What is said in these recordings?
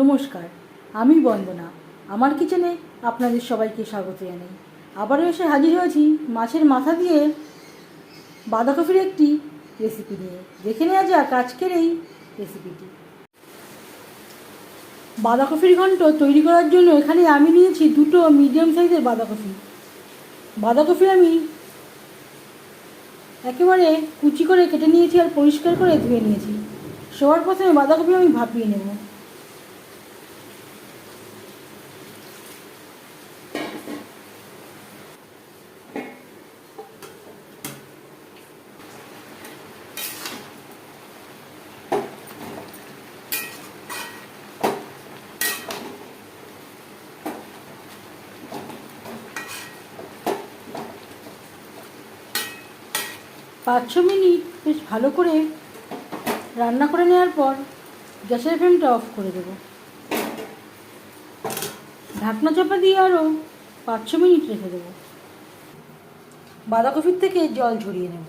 নমস্কার, আমি বন্দনা। আমার কিচেনে আপনাদের সবাইকে স্বাগত জানাই। আবারও এসে হাজির হয়েছি মাছের মাথা দিয়ে বাঁধাকপির একটি রেসিপি নিয়ে। দেখে নেওয়া যাক আজকের এই রেসিপিটি বাঁধাকপির ঘন্ট তৈরি করার জন্য এখানে আমি নিয়েছি দুটো মিডিয়াম সাইজের বাঁধাকপি। বাঁধাকপি আমি একেবারে কুচি করে কেটে নিয়েছি আর পরিষ্কার করে ধুয়ে নিয়েছি। সবার প্রথমে বাঁধাকপি আমি ভাপিয়ে নেব। পাঁচ ছ মিনিট বেশ ভালো করে রান্না করে নেওয়ার পর গ্যাসের ফ্লেমটা অফ করে দেব। ঢাকনা চাপা দিয়ে আরও পাঁচ ছ মিনিট রেখে দেবো। বাঁধাকপির থেকে জল ঝরিয়ে নেব।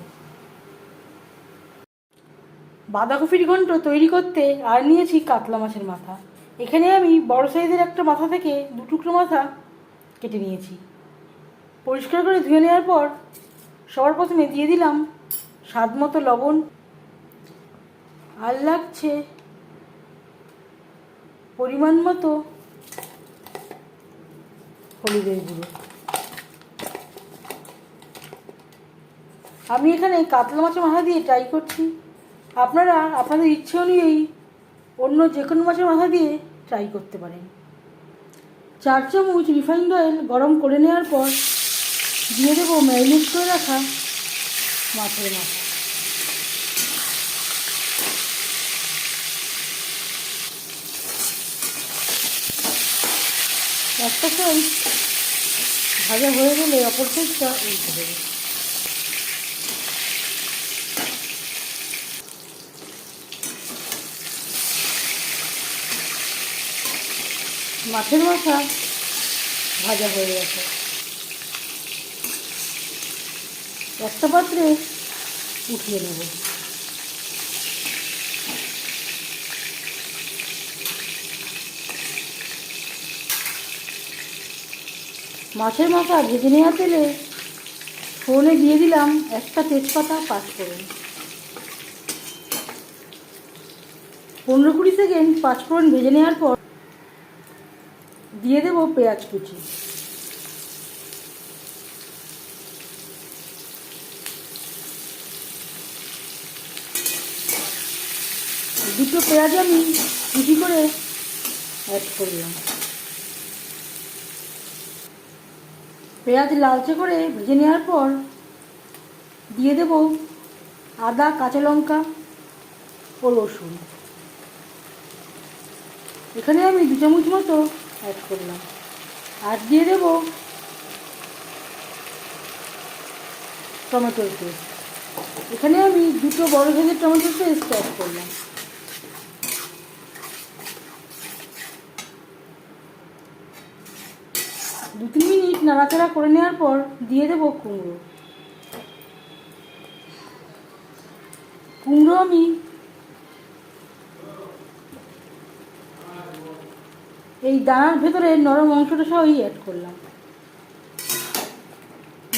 বাঁধাকপির ঘন্ট তৈরি করতে আর নিয়েছি কাতলা মাছের মাথা। এখানে আমি বড় সাইজের একটা মাথা থেকে দু টুকরো মাথা কেটে নিয়েছি। পরিষ্কার করে ধুয়ে নেওয়ার পর সবার প্রথমে দিয়ে দিলাম স্বাদ মতো লবণ আর লাগছে পরিমাণ মতো হলুদের গুঁড়ো। আমি এখানে কাতলা মাছের মাথা দিয়ে ট্রাই করছি। আপনারা, আপনাদের ইচ্ছে অনুযায়ী অন্য যে কোনো মাছের মাথা দিয়ে ট্রাই করতে পারেন। চার চামচ রিফাইন্ড অয়েল গরম করে নেওয়ার পর দিয়ে দেবো ম্যারিনেট করে রাখা মাছের মাথা। একটা সাইড ভাজা হয়ে গেলে অপর সাইডটা উল্টে দেবে। মাছের মাথা ভাজা হয়ে গেছে। একটা পাত্রে উঠিয়ে নেব। মাছের মাথা ভেজে নেওয়া তেলে ফোনে দিয়ে দিলাম একটা তেজপাতা পাঁচ ফোড়ন। পনেরো কুড়ি সেকেন্ড পাঁচ ফোড়ন ভেজে নেওয়ার পর দিয়ে দেবো পেঁয়াজ কুচি। দুটো পেঁয়াজ আমি কুচি করে অ্যাড করলাম পেঁয়াজ লালচে করে ভেজে নেওয়ার পর দিয়ে দেব আদা, কাঁচা লঙ্কা ও রসুন। এখানে আমি দু চামচ মতো অ্যাড করলাম। আর দিয়ে দেব টমেটোর পেস্ট। এখানে আমি দুটো বড় সাইজের টমেটোর পেস্ট অ্যাড করলাম দু তিন মিনিট নাড়াচাড়া করে নেওয়ার পর দিয়ে দেবো কুমড়ো। কুমড়ো আমি এই দানার ভেতরে নরম অংশটা সবই অ্যাড করলাম।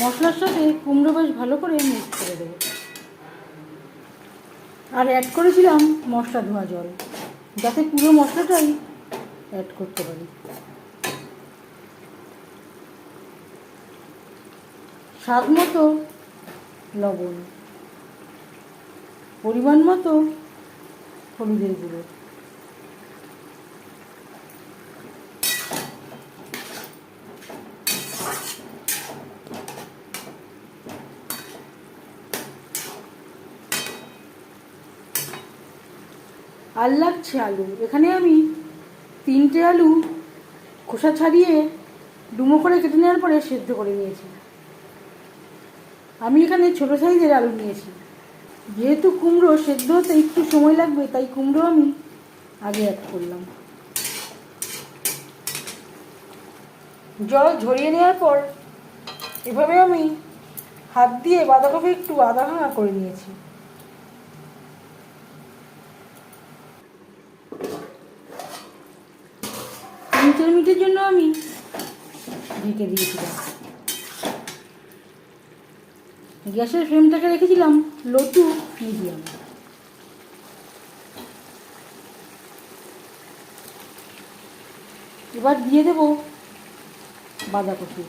মশলার সাথে কুমড়ো বেশ ভালো করে মিক্স করে দেবো। আর অ্যাড করেছিলাম মশলা ধোয়া জল, যাতে পুরো মশলাটাই অ্যাড করতে পারি। স্বাদ মতো লবণ, পরিমাণ মতো হলুদের গুঁড়ো। আর লাগছে আলু। এখানে আমি তিনটে আলু খোসা ছাড়িয়ে ডুমো করে কেটে নেওয়ার পরে সেদ্ধ করে নিয়েছি। আমি এখানে ছোটো সাইজের আলু নিয়েছি। যেহেতু কুমড়ো সেদ্ধ হতে একটু সময় লাগবে, তাই কুমড়ো আমি আগে অ্যাড করলাম। জল ঝরিয়ে নেওয়ার পর এভাবে আমি হাত দিয়ে বাঁধাকপি একটু আধা ভাঙা করে নিয়েছি। মিনিটের জন্য আমি ঢেকে দিয়েছিলাম। গ্যাসের ফ্লেমটাকে রেখেছিলাম লো টু মিডিয়াম। এবার দিয়ে দেবো বাঁধাকপি।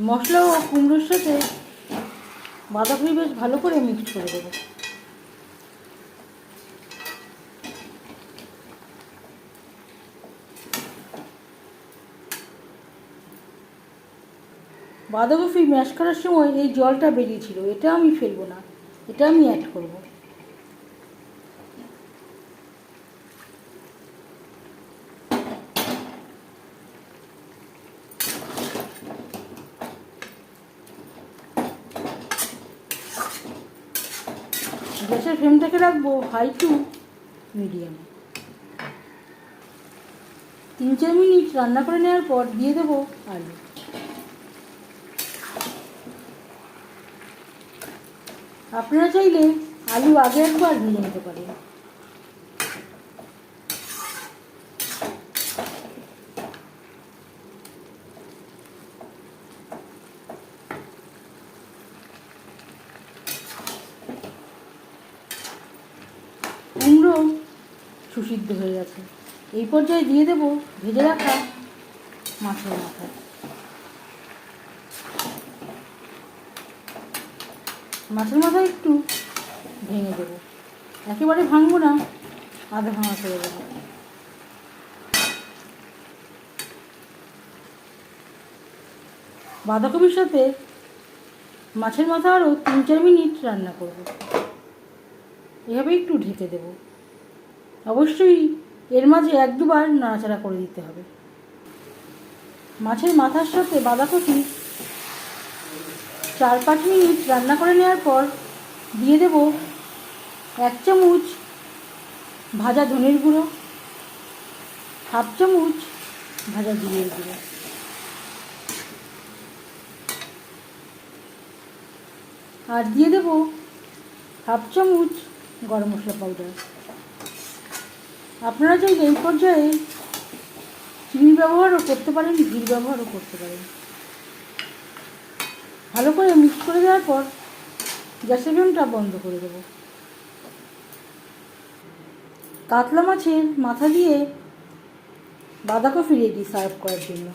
মশলা ও কুমড়োর সাথে বাঁধাকপি বেশ ভালো করে মিক্স করে দেবো। বাঁধাকপি ম্যাশ করার সময় এই জলটা বেরিয়েছিল, এটা আমি ফেলব না, এটা আমি অ্যাড করব। গ্যাসের ফ্লেমটাকে রাখব হাই টু মিডিয়াম তিন, চার মিনিট রান্না করে নেওয়ার পর দিয়ে দেবো আলু। আপনারা চাইলে আলু আগে একবার নিয়ে নিতে পারেন কুমড়ো সুসিদ্ধ হয়ে গেছে। এই পর্যায়ে দিয়ে দেবো ভেজে রাখা মাছের মাথা। মাছের মাথা একটু ভেঙে দেবো। একেবারে ভাঙবো না, আধা ভাঙা করে দেবো বাঁধাকপির সাথে মাছের মাথা আরও তিন চার মিনিট রান্না করব। এভাবে একটু ঢেকে দেব। অবশ্যই এর মাঝে এক দুবার নাড়াচাড়া করে দিতে হবে। মাছের মাথার সাথে বাঁধাকপি চার পাঁচ মিনিট রান্না করে নেওয়ার পর দিয়ে দেব এক চামচ ভাজা ধনের গুঁড়ো, হাফ চামচ ভাজা জিরের গুঁড়ো। আর দিয়ে দেব হাফ চামচ গরম মশলা পাউডার। আপনারা চাইলে এই পর্যায়ে চিনি ব্যবহারও করতে পারেন ঘির ব্যবহারও করতে পারেন। ভালো করে মিক্স করে দেওয়ার পর গ্যাসের ফ্লেমটা বন্ধ করে দেবো। কাতলা মাছের মাথা দিয়ে বাঁধাকপি রেডি সার্ভ করার জন্য।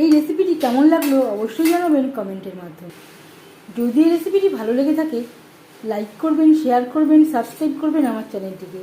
এই রেসিপিটি কেমন লাগল অবশ্যই জানাবেন কমেন্টের মাধ্যমে। যদি এই রেসিপিটি ভালো লেগে থাকে, লাইক করবেন, শেয়ার করবেন, সাবস্ক্রাইব করবেন আমার চ্যানেলটিকে।